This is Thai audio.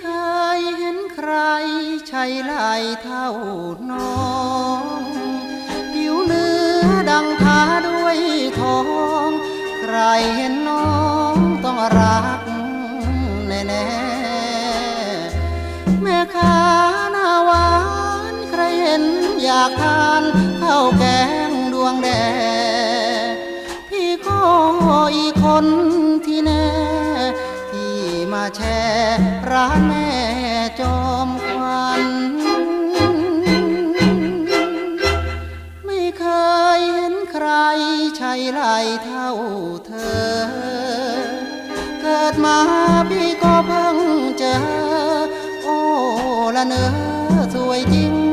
เคยเห็นใครใช่ไหลเท่าน้องผิวเนื้อดังทาด้วยทอง ใครเห็นน้องต้องรักแน่แม่ค้าหน้าหวาน ใครเห็นอยากทานข้าวแกงดวงแดง แช่ร้านแม่จอมควันไม่เคยเห็นใครใช่ไหลเท่าเธอ เกิดมาพี่ก็เพิ่งเจอ โอ้ละเนอสวยจริง